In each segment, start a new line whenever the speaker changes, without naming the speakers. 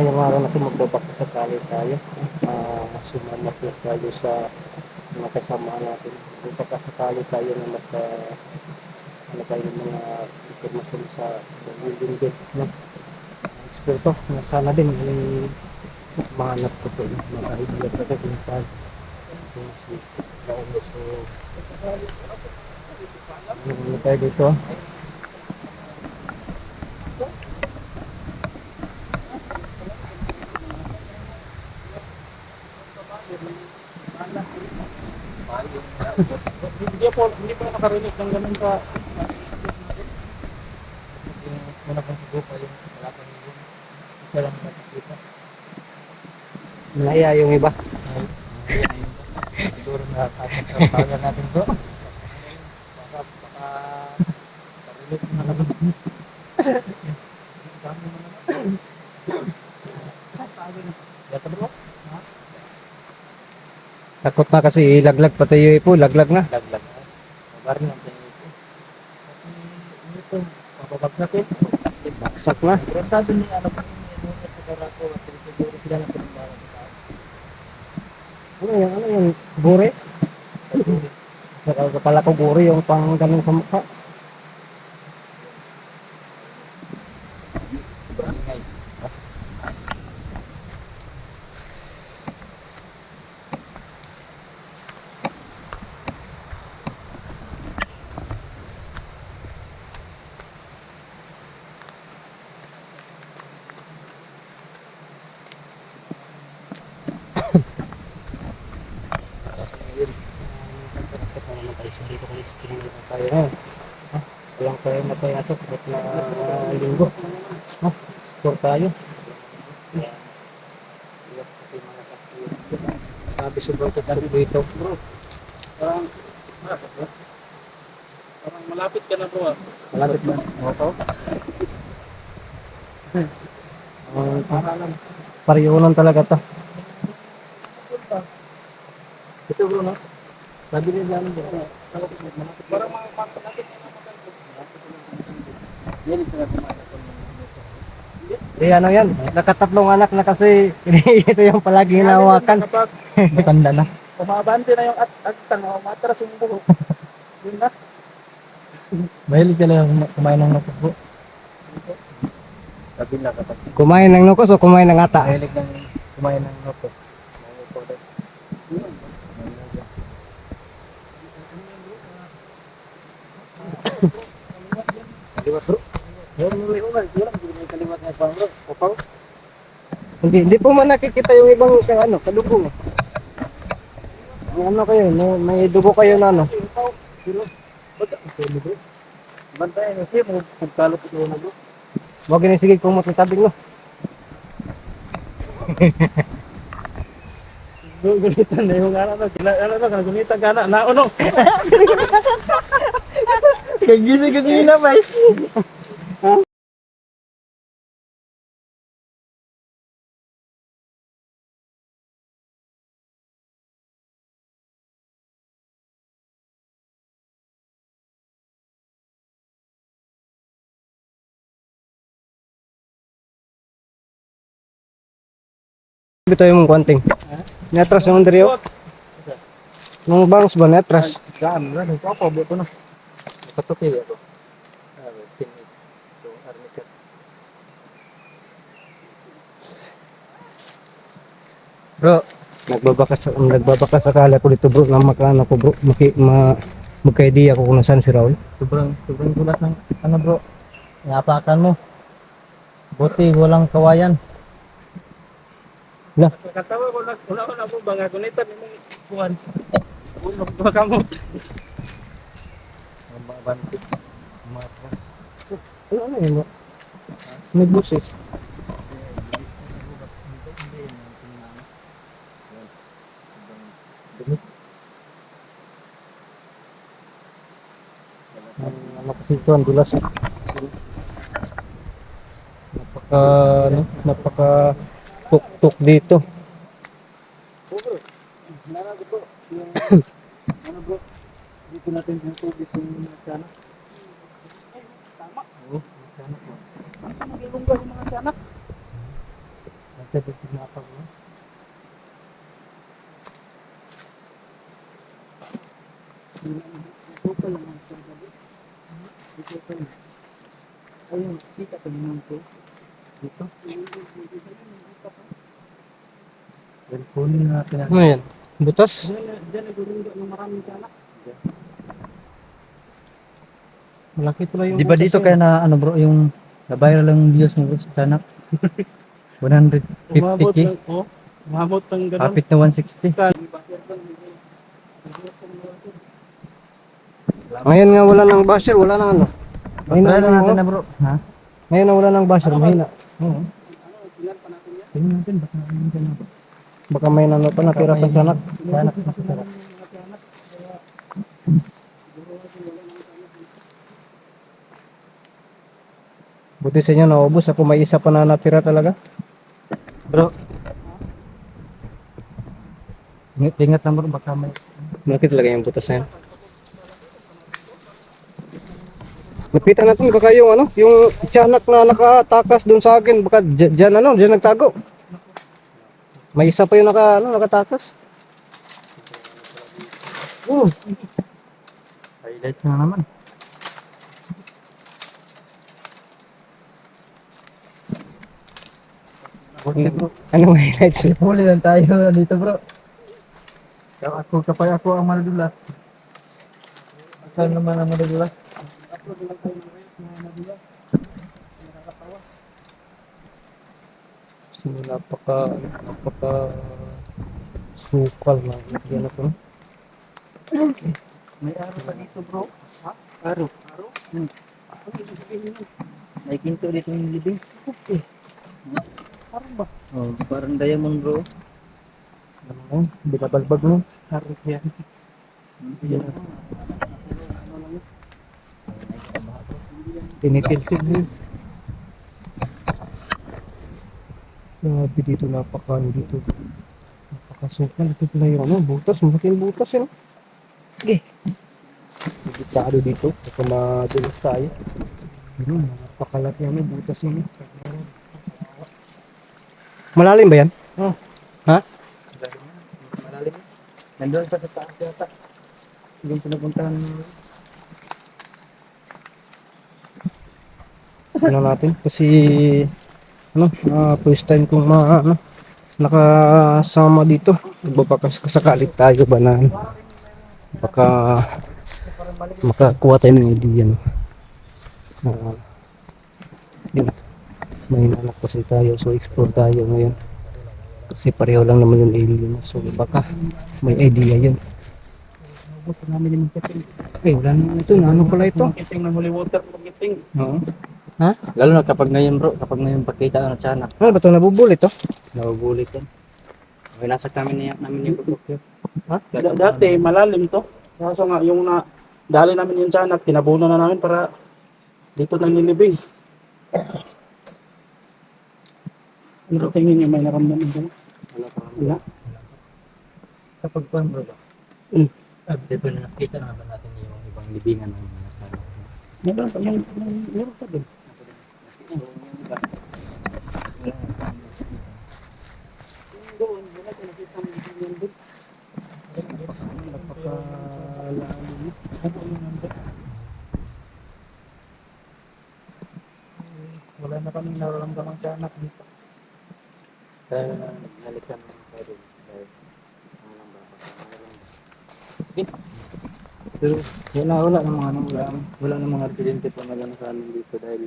Ngayong araw natin magbabaka sa kali tayo. Uh, sumamat na tayo sa mga kasama natin. Magpapakasakali tayo na mas uh, ano tayo ng mga informasyon sa building din. No? Espiritu, na sana din ay mahanap ko po mga kaibigan natin kung saan yung si Paulo. So, ano tayo dito? Hindi po, hindi po nakarinig ng ganun sa yung una pang grupo yung wala pang yung isa lang nakikita. Naya yung iba. Siguro na tawagan natin bro. Baka, baka karinig na naman. Dami naman naman. Yata bro?
Takot na kasi ilaglag pati yung ipo, laglag na.
Laglag. Mabar na tayo. Kasi ito, pababag natin.
Baksak na.
Pero sabi ni ano pa ano sa Barato at siguro sila na pinagbawa sa tao.
Ano yung, ano yung bure? Saka pala ko bure yung pang ganun sa mukha. tayo ngayon. Ha? Tayo ato kahit na uh, linggo. Ha? Score tayo. Sabi si Bro Tari dito. Bro,
Parang, ah, bro. parang malapit ka na bro ah.
malapit ba? Oo. Ang
Paralan.
pariyunan talaga to.
Ito bro no? Sabi niya ano bro. Malapit na malapit. Parang malapit na maganda. Yan ito na tumatakot.
Eh ano yan, nakatatlong anak na kasi ito yung palagi hinawakan.
Kapag
Tanda na.
umabante na yung at agtang, umatras yung buhok. Yun na.
Mahilig ka lang kumain ng nukos bro.
Sabi na kapag
Kumain ng nukos o kumain ng ata?
mahilig ng kumain ng nokos. Kaliwat bro. Yung may umal. Yan ang may kaliwat na pang bro.
Hindi, hindi po man nakikita yung ibang ka- ano, kalubong. May ano kayo, may, may dugo kayo na ano.
Pero, baga, pwede bro. Bantayan yung siya. Magkalot ito na bro.
Huwag na sige kumot ng tabing no.
Gulitan na yung ano. Sila, ano na, gulitan ka na. Nauno. Kagising kasi na, bay.
Bito yung mong kwanting. Netras yung andrio. Nung bangs ba netras?
Buto na. Napatuti ako. Ah, skin meat. Ito, armikat.
Bro, nagbabaka sa nagbabaka sakala ko dito bro na makano ko bro. Maki, ma, magka-idea ko kung nasaan si Raul.
Sobrang, sobrang gulat ng, ano bro, napakan mo. Buti, walang kawayan.
Na.
Katawa ko lang, wala ko na mo banga ko nito ni mong kuan. Ulog ba kamo? Mabantik. Matras.
Ano na yun? Nagbusis. Ano kasi ito ang dulas. Napaka, ano, napaka tuk-tuk dito.
Dito natin yung tubig yung tiyanak. Tama. Mag-ilungga yung mga tiyanak.
Kasi dito sinapag mo.
Ito pa yung mga tiyanak. Ito pa yung Ayun, kita pa yung ko. Dito. Well, kunin natin ang
Ano yan? Butas?
Diyan, nagulungga ng maraming tiyanak.
Malaki pala yung
Di ba dito
eh.
kaya na ano bro, yung na-viral lang views mo bro sa Tanak? 150k,
Umabot ng, oh, umabot ng ganun.
kapit na 160.
Ngayon nga wala nang basher, wala nang ano.
Lang
lang
natin
oh.
na bro. Ha?
Ngayon na wala nang basher, mahina.
Oo. Tingnan natin, baka nandiyan na.
Baka may nano pa natira pa sa anak.
Tanak na sa Tanak.
Buti sa inyo naubos, ako may isa pa na natira talaga.
Bro. Ingat, ingat lang bro, baka may...
Malaki talaga yung butas na yan. Lapitan natin baka yung ano, yung tiyanak na nakatakas doon sa akin, baka dyan ano, dyan nagtago. May isa pa yung naka, ano, nakatakas. Oh,
Highlight na naman.
ano highlights?
Huli lang tayo dito bro. Kaya ako, kapag ako ang maladulas. Saan naman ang maladulas?
So, napaka, napaka sukal na. Yan ako.
May araw pa dito bro. Ha? Araw. Araw? Hmm.
May kinto dito yung libing.
Okay. Araw ba?
Oh, parang diamond bro.
Ano mo? Binabalbag mo.
Araw yan.
Tinitiltil mo. Grabe dito, napaka ano dito. Napakasukal. Ito pala yung ano, butas. Malaking butas yun. Sige. Delikado dito. Baka madulas tayo. Ano, napakalaki ano, butas yun. Malalim ba yan?
Oh.
Ha?
Malalim. Nandun pa sa taas yata. Yung pinapuntahan
ano natin kasi ano ah, first time kong ma ano, nakasama dito. Nagbabakas kasakalit tayo ba na ano, baka makakuha tayo ng idea no? Ah, yun. May nanak kasi tayo so explore tayo ngayon. Kasi pareho lang naman yung alien so baka may idea yun. Eh wala naman ito ano pala ito?
Water.
Oo.
Ha?
Lalo na kapag ngayon bro, kapag ngayon pagkita ng tiyanak,
ano ba ito nabubulit to
nabubulit yan. Okay, nasa kami niya, namin yung pagkukyo.
Da- dati malalim to. Kaso nga yung na dali namin yung tiyanak, tinabunan na namin para dito nang nilibing. Ano tingin niyo may naramdaman ko? Wala.
Kapag pa bro ba?
Mm.
Ah, di ba na nakita na naman natin yung ibang libingan ng tiyanak.
Meron pa yung yung- meron pa din. Doon, wala ng na kaming nararamdaman tiyanak dito.
Kaya nalikan ng pwede. Ano lang ba?
pero
Wala, wala namang ano, wala, wala namang aksidente pa na sa amin dito dahil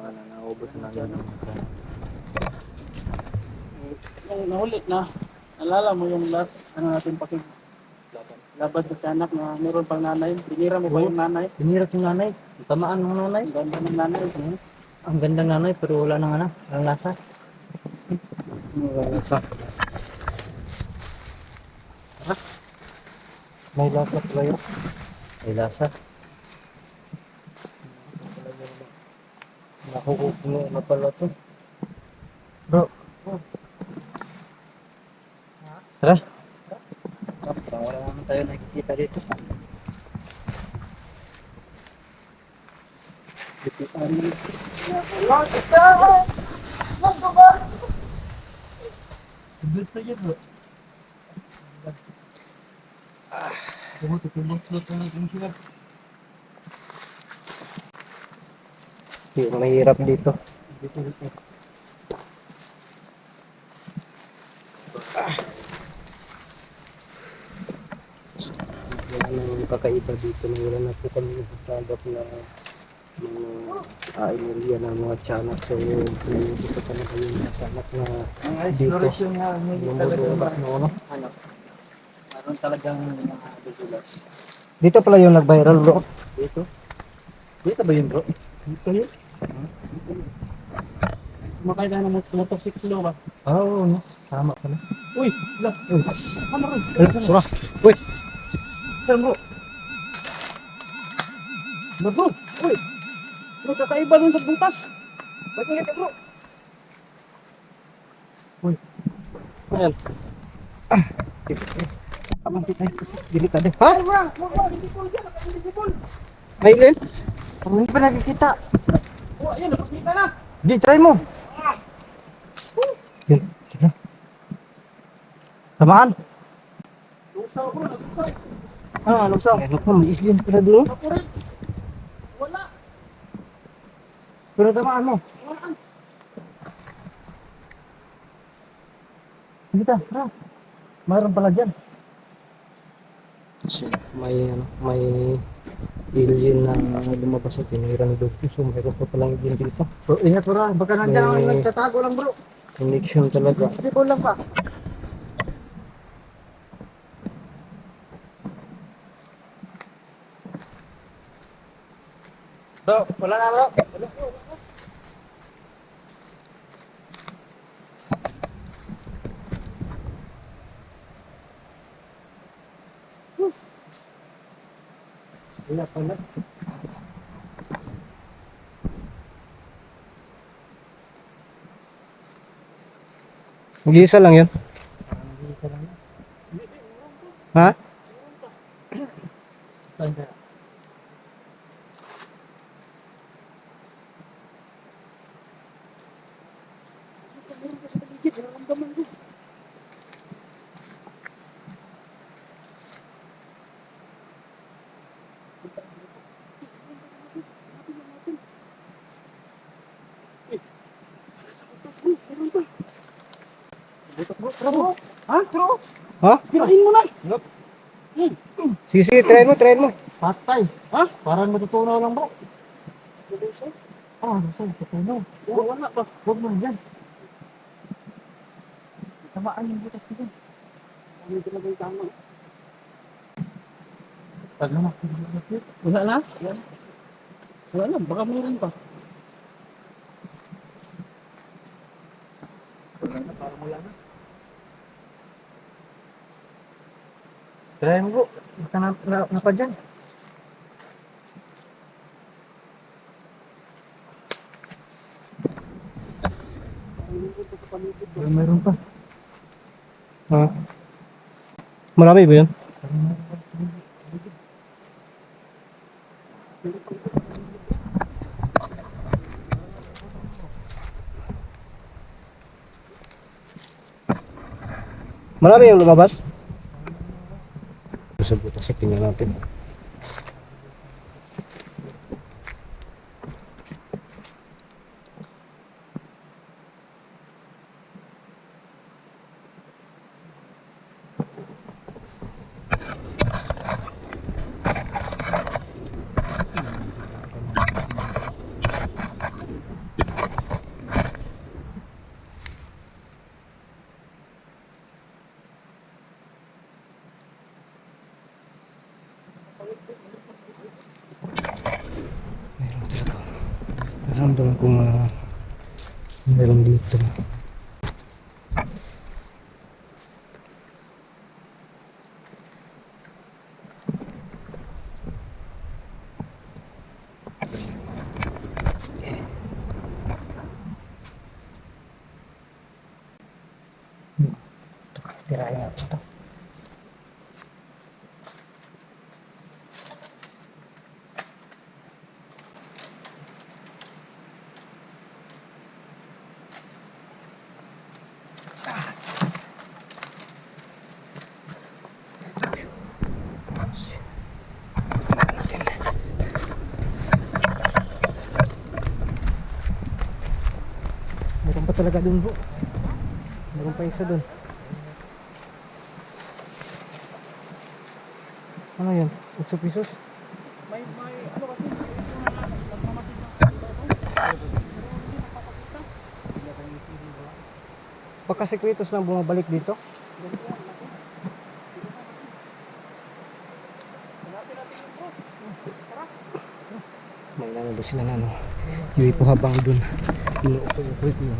wala na, naubos na namin ng tiyanak.
Nung nahuli na, nalala mo yung last, ano natin pakig laban sa tiyanak na meron pang nanay. Binira mo ba yung nanay?
Pinirap yung nanay, tamaan ng nanay.
Ang ganda ng nanay.
Ang ganda ng nanay pero wala nang ano, walang lasa.
wala sa may lasa pala yun
May lasa.
Nakukupuno na pala to.
Bro.
Tara. Parang wala naman tayo nakikita dito. Lipitan.
Doon sa iyo, bro. Tumot, tumot, tumot, tumot, tumot sila.
Yung mahirap dito. Dito, dito. Wala nang kakaiba dito na wala na po kami nagkagap na mga uh, area ng mga tiyanak. So, dito talaga yung mga tiyanak na
talaga
lumulubak no, no?
ano, meron talagang mga dudulas.
Dito pala yung nag-viral bro.
Dito? Dito ba yun, bro?
Dito yun?
Sumakay tayo ng mot- motorsiklo ba?
Ah, Oo, no. Tama pala.
Uy! Lah!
Uy,
Ano rin?
Sura. Uy,
Saan bro? Bro, bro! Uy! Bro, kakaiba nun sa butas! Ba't nga ka bro?
ayan. Ah, Abang tayo kasi delikado. Ha?
bro! Bro, hindi ko dyan! Hindi ko
Maylin? Parang hindi pa nakikita.
Oh, ayan, napakita na!
Di, try mo. Yun. Tamaan.
Lusaw bro, nagusay!
Ah, luksaw. Ano pa, may islin pala doon.
Wala!
Pero tamaan mo.
Wala!
Sige ta, tara. Mayroon pala dyan. May, ano, may alien na lumabas sa tinirang doon. So, mayroon pa palang alien dito.
Bro, ingat bro, baka
nandyan ang
nagtatago lang bro.
Connection talaga.
Kasi ko lang pa. Bro, wala na bro.
Wala pala. Mag-iisa lang yun. Ha?
Saan kaya? Ha? Bro,
Ha?
kirain mo na.
Sige, sige, try mo, try mo.
Patay. Ha? Parang matutunaw lang bro. Ah, gusto ko tutunaw. Oh, wala pa. Huwag mo dyan. Tamaan yung butas ko dyan. Ano yung talaga yung tama? Wala na. Wala na? Wala na. Baka meron pa. Wala na. Parang wala na.
Try mo po. Baka na, na, na pa dyan.
Meron pa.
Ha? Marami ba yun? Marami yung lumabas? Sa tingnan natin. Meron talaga. Naramdaman ko nga meron dito. Tirahin natin to. Meron pa talaga dun bro. Meron pa isa dun. Ano yun? 8 pesos?
May, may, ano kasi, nagmamasid ng
Baka sekretos lang bumabalik dito. May nano doon sila na no. Yung ipo habang dun. Inuupo-upo yun.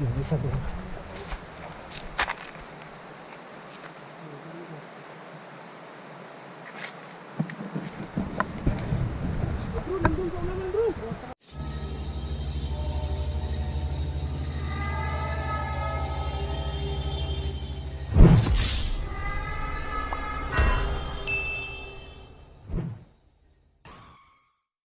Yung isa dun.